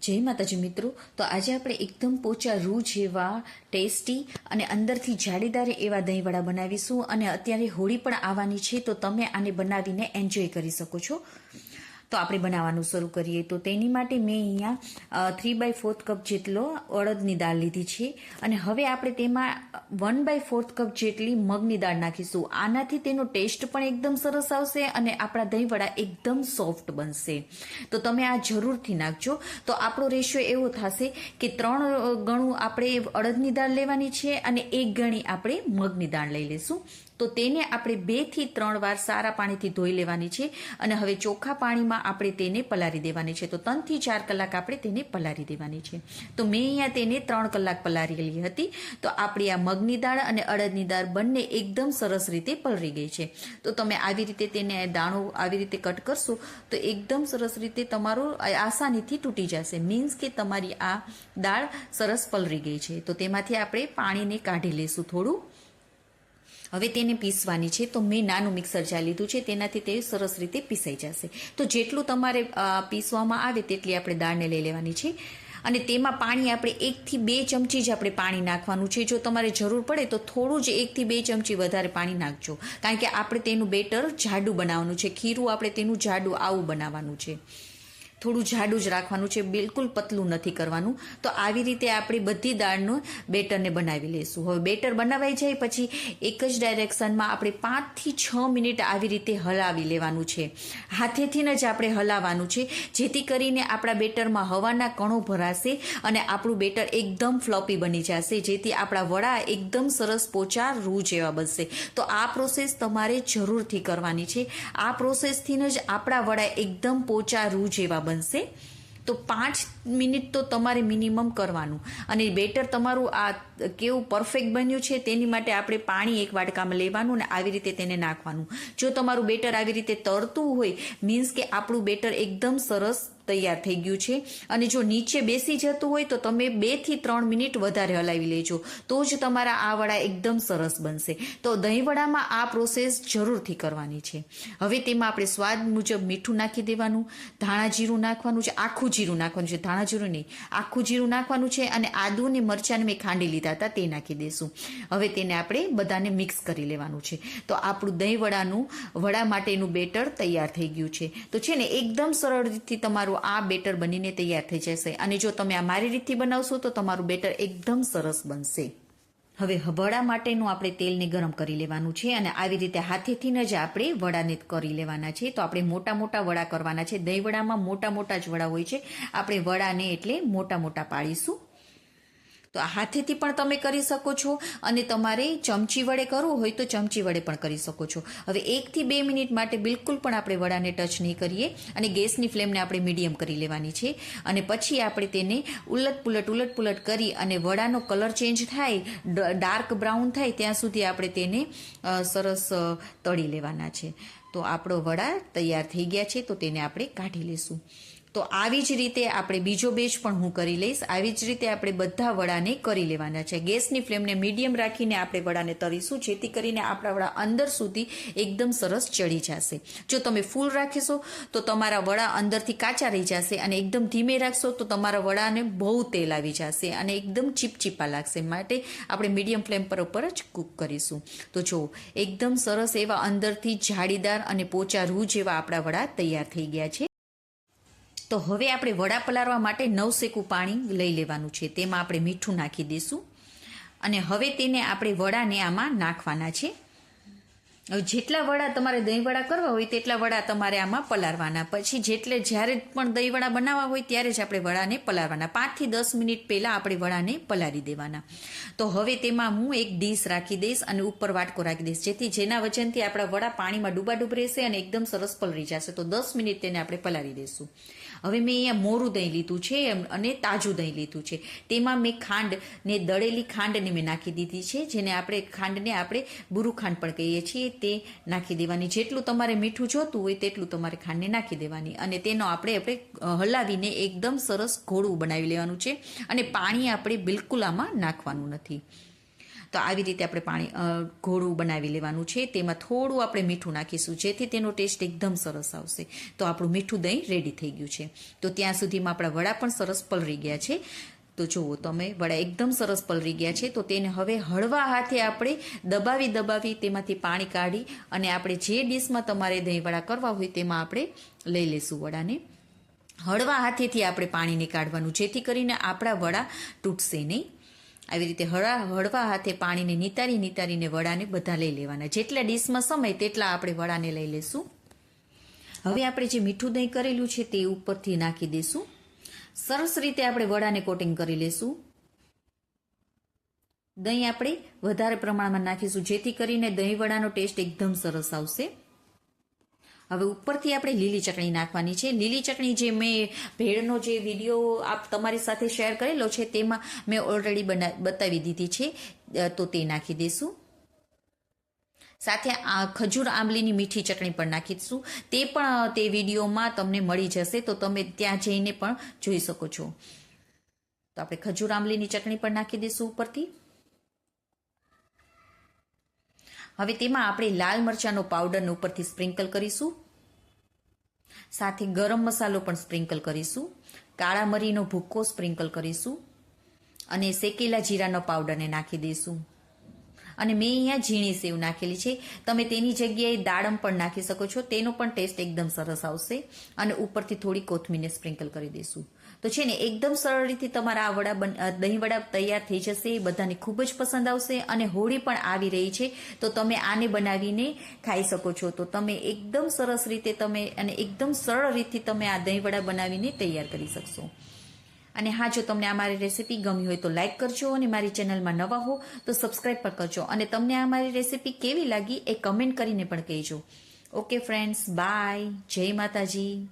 જય માતાજી મિત્રો, તો આજે આપણે એકદમ પોચા રૂ જેવા, ટેસ્ટી અને અંદરથી જાળીદાર એવા દહીંવડા બનાવીશું અને અત્યારે હોળી પણ આવવાની છે, તો તમે આને બનાવીને એન્જોય કરી શકો છો. તો આપણે બનાવવાનું શરૂ કરીએ. તો તેની માટે મેં અહીંયા થ્રી બાય ફોર્થ કપ જેટલો અડદની દાળ લીધી છે. અને હવે આપણે તેમાં વન બાય ફોર્થ કપ જેટલી મગની દાળ નાખીશું. આનાથી તેનો ટેસ્ટ પણ એકદમ સરસ આવશે અને આપણા દહીંવડા એકદમ સોફ્ટ બનશે. તો તમે આ જરૂરથી નાખજો. તો આપણો રેશિયો એવો થશે કે ત્રણ ગણું આપણે અડદની દાળ લેવાની છે અને એક ગણી આપણે મગની દાળ લઈ લેશું તો તેને આપણે બેથી ત્રણ વાર સારા પાણીથી ધોઈ લેવાની છે અને હવે ચોખ્ખા પાણીમાં આપણે તેને પલારી દેવાની છે. તો ત્રણથી ચાર કલાક આપણે તેને પલારી દેવાની છે. તો મેં અહીંયા તેને ત્રણ કલાક પલારેલી હતી. તો આપણી આ મગની દાળ અને અડદની દાળ બંને એકદમ સરસ રીતે પલરી ગઈ છે. તો તમે આવી રીતે તેને દાણો આવી રીતે કટ કરશો તો એકદમ સરસ રીતે તમારું આસાનીથી તૂટી જશે. મીન્સ કે તમારી આ દાળ સરસ પલરી ગઈ છે. તો તેમાંથી આપણે પાણીને કાઢી લેશું થોડું. હવે તેને પીસવાની છે, તો મેં નાનું મિક્સર ચા લીધું છે, તેનાથી તે સરસ રીતે પીસાઈ જશે. તો જેટલું તમારે પીસવામાં આવે તેટલી આપણે દાળને લઈ લેવાની છે. અને તેમાં પાણી આપણે એકથી બે ચમચી જ આપણે પાણી નાખવાનું છે. જો તમારે જરૂર પડે તો થોડું જ એકથી બે ચમચી વધારે પાણી નાખજો. કારણ કે આપણે તેનું બેટર જાડું બનાવવાનું છે. ખીરું આપણે તેનું જાડું આવું બનાવવાનું છે. થોડું જાડું જ રાખવાનું છે, બિલકુલ પતલું નથી કરવાનું. તો આવી રીતે આપણે બધી દાળનું બેટરને બનાવી લઈશું. હવે બેટર બનાવાઈ જાય પછી એક જ ડાયરેક્શનમાં આપણે પાંચથી છ મિનિટ આવી રીતે હલાવી લેવાનું છે. હાથેથી જ આપણે હલાવવાનું છે. જેથી કરીને આપણા બેટરમાં હવાના કણો ભરાશે અને આપણું બેટર એકદમ ફ્લોપી બની જશે. જેથી આપણા વડા એકદમ સરસ પોચા રૂ જેવા બનશે. તો આ પ્રોસેસ તમારે જરૂરથી કરવાની છે. આ પ્રોસેસથી જ આપણા વડા એકદમ પોચા રૂ જેવા બનશે? તો પાંચ મિનિટ તો તમારે મિનિમમ કરવાનું. અને બેટર તમારું આ કેવું પરફેક્ટ બન્યું છે તેની માટે આપણે પાણી એક વાટકામાં લેવાનું અને આવી રીતે તેને નાખવાનું. જો તમારું બેટર આવી રીતે તરતું હોય મીન્સ કે આપણું બેટર એકદમ સરસ તૈયાર થઈ ગયું છે. અને જો નીચે બેસી જતું હોય તો તમે બેથી ત્રણ મિનિટ વધારે હલાવી લેજો. તો જ તમારા આ વડા એકદમ સરસ બનશે. તો દહીં વડામાં આ પ્રોસેસ જરૂરથી કરવાની છે. હવે તેમાં આપણે સ્વાદ મુજબ મીઠું નાખી દેવાનું, ધાણા જીરું નાખવાનું છે, આખું જીરું નાખવાનું છે. ધાણા જીરું નહીં, આખું જીરું નાખવાનું છે અને આદુ અને મરચાંને મેં ખાંડી લીધા હતા, તે નાખી દઈશું હવે તેને આપણે બધાને મિક્સ કરી લેવાનું છે. તો આપણું દહીં વડાનું, વડા માટેનું બેટર તૈયાર થઈ ગયું છે. તો છે ને, એકદમ સરળ રીતથી તમારું આ બેટર બનીને તૈયાર થઈ જશે. અને જો તમે આ મારી રીતથી બનાવશો, તો તમારું બેટર એકદમ સરસ બનશે. હવે હબડા માટેનું આપણે તેલને ગરમ કરી લેવાનું છે અને આવી રીતે હાથેથી જ આપણે વડાને કરી લેવાના છે. તો આપણે મોટા મોટા વડા કરવાના છે. દહીં વડામાં મોટા મોટા જ વડા હોય છે. આપણે વડાને એટલે મોટા મોટા પાડીશું. તો હાથેથી પણ તમે કરી શકો છો અને તમારે ચમચી વડે કરવું હોય તો ચમચી વડે પણ કરી શકો છો. હવે એકથી બે મિનિટ માટે બિલકુલ પણ આપણે વડાને ટચ નહીં કરીએ અને ગેસની ફ્લેમને આપણે મીડિયમ કરી લેવાની છે. અને પછી આપણે તેને ઉલટ પુલટ ઉલટ પુલટ કરી અને વડાનો કલર ચેન્જ થાય ડાર્ક બ્રાઉન થાય, ત્યાં સુધી આપણે તેને સરસ તળી લેવાના છે. તો આપણો વડા તૈયાર થઈ ગયા છે, તો તેને આપણે કાઢી લઈશું તો આવી જ રીતે આપણે બીજો બેચ પણ હું કરી લઈશ. આવી જ રીતે આપણે બધા વડાને કરી લેવાના છે. ગેસની ફ્લેમને મીડિયમ રાખીને આપણે વડાને તરીશું જેથી કરીને આપણા વડા અંદર સુધી એકદમ સરસ ચડી જશે. જો તમે ફૂલ રાખીશો, તો તમારા વડા અંદરથી કાચા રહી જશે અને એકદમ ધીમે રાખશો, તો તમારા વડાને બહુ તેલ આવી જશે અને એકદમ ચીપચીપા લાગશે. માટે આપણે મીડિયમ ફ્લેમ પર ઉપર જ કૂક કરીશું. તો જો એકદમ સરસ એવા અંદરથી જાળીદાર અને પોચા રૂ જેવા આપણા વડા તૈયાર થઈ ગયા છે. તો હવે આપણે વડા પલાળવા માટે નવસેકું પાણી લઈ લેવાનું છે. તેમાં આપણે મીઠું નાખી દઈશું. અને હવે તેને આપણે વડાને આમાં નાખવાના છે. હવે જેટલા વડા તમારે દહીં વડા કરવા હોય તેટલા વડા તમારે આમાં પલાળવાના. પછી જેટલે જ્યારે પણ દહીં વડા બનાવવા હોય ત્યારે જ આપણે વડાને પલાળવાના. પાંચથી દસ મિનિટ પહેલાં આપણે વડાને પલાળી દેવાના. તો હવે તેમાં હું એક ડીશ રાખી દઈશ અને ઉપર વાટકો રાખી દઈશ. જેથી જેના વજનથી આપણા વડા પાણીમાં ડૂબાડૂબ રહેશે અને એકદમ સરસ પલળી જશે. તો દસ મિનિટ તેને આપણે પલાળી દઈશું. હવે મેં અહીંયા મોરું દહીં લીધું છે અને તાજું દહીં લીધું છે. તેમાં મેં ખાંડ ને દળેલી ખાંડને મેં નાખી દીધી છે, જેને આપણે ખાંડને આપણે બુરુ ખાંડ પણ કહીએ છીએ. તે નાખી દેવાની. જેટલું તમારે મીઠું જોતું હોય તેટલું તમારે ખાંડને નાખી દેવાની. અને તેનો આપણે આપણે હલાવીને એકદમ સરસ ઘોળું બનાવી લેવાનું છે. અને પાણી આપણે બિલકુલ આમાં નાખવાનું નથી. તો આવી રીતે આપણે પાણી ઘોળું બનાવી લેવાનું છે. તેમાં થોડું આપણે મીઠું નાખીશું, જેથી તેનો ટેસ્ટ એકદમ સરસ આવશે. તો આપણું મીઠું દહીં રેડી થઈ ગયું છે. તો ત્યાં સુધીમાં આપણા વડા પણ સરસ પલળી ગયા છે. તો જુઓ, તમે વડા એકદમ સરસ પલળી ગયા છે, તો તેને હવે હળવા હાથે આપણે દબાવી દબાવી તેમાંથી પાણી કાઢી અને આપણે જે ડીશમાં તમારે દહીં વડા કરવા હોય તેમાં આપણે લઈ લઈશું વડાને. હળવા હાથેથી આપણે પાણીને કાઢવાનું, જેથી કરીને આપણા વડા તૂટશે નહીં. આવી રીતે હળા, હળવા હાથે પાણીને નિતારી, નિતારીને વડાને બધા લઈ લેવાના. જેટલા ડીશમાં સમય તેટલા આપણે વડાને લઈ લેશું હવે આપણે જે મીઠું દહીં કરેલું છે તે ઉપરથી નાખી દઈશું. સરસ રીતે આપણે વડાને કોટિંગ કરી લેશું. દહીં આપણે વધારે પ્રમાણમાં નાખીશું, જેથી કરીને દહીં વડાનો ટેસ્ટ એકદમ સરસ આવશે. હવે ઉપરથી આપણે લીલી ચટણી નાખવાની છે. લીલી ચટણી જે મેં ભેળનો જે વીડિયો આપ તમારી સાથે શેર કરેલો છે, તેમાં મેં ઓલરેડી બના, બતાવી દીધી છે તો તે નાખી દઈશું સાથે આ ખજૂર આંબલીની મીઠી ચટણી પણ નાખીશું. તે પણ તે વિડીયોમાં તમને મળી જશે, તો તમે ત્યાં જઈને પણ જોઈ શકો છો. તો આપણે ખજૂર આંબલીની ચટણી પણ નાખી દઈશું ઉપરથી. હવે તેમાં આપણે લાલ મરચાંનો પાવડરને ઉપરથી સ્પ્રિંકલ કરીશું. સાથે ગરમ મસાલો પણ સ્પ્રિંકલ કરીશું. કાળા મરીનો ભૂક્કો સ્પ્રિંકલ કરીશું. અને શેકેલા જીરાનો પાવડરને નાખી દઈશું. અને મેં અહીંયા ઝીણી સેવ નાખેલી છે. તમે તેની જગ્યાએ દાડમ પણ નાખી શકો છો. તેનો પણ ટેસ્ટ એકદમ સરસ આવશે. અને ઉપરથી થોડી કોથમીરને સ્પ્રિંકલ કરી દઈશું. તો છે ને, એકદમ સરળ રીતે તમારા આ વડા દહીં વડા તૈયાર થઈ જશે. બધાને ખૂબ જ પસંદ આવશે અને હોળી પણ આવી રહી છે. તો તમે આને બનાવીને ખાઈ શકો છો. તો તમે એકદમ સરસ રીતે તમે અને એકદમ સરળ રીતથી તમે આ દહીં વડા બનાવીને તૈયાર કરી શકશો. અને હા, જો તમને આ મારી રેસીપી ગમી હોય તો લાઇક કરજો અને મારી ચેનલમાં નવા હો તો સબસ્ક્રાઈબ પણ કરજો. અને તમને આ મારી રેસીપી કેવી લાગી એ કમેન્ટ કરીને પણ કહેજો. ઓકે ફ્રેન્ડ્સ બાય જય માતાજી.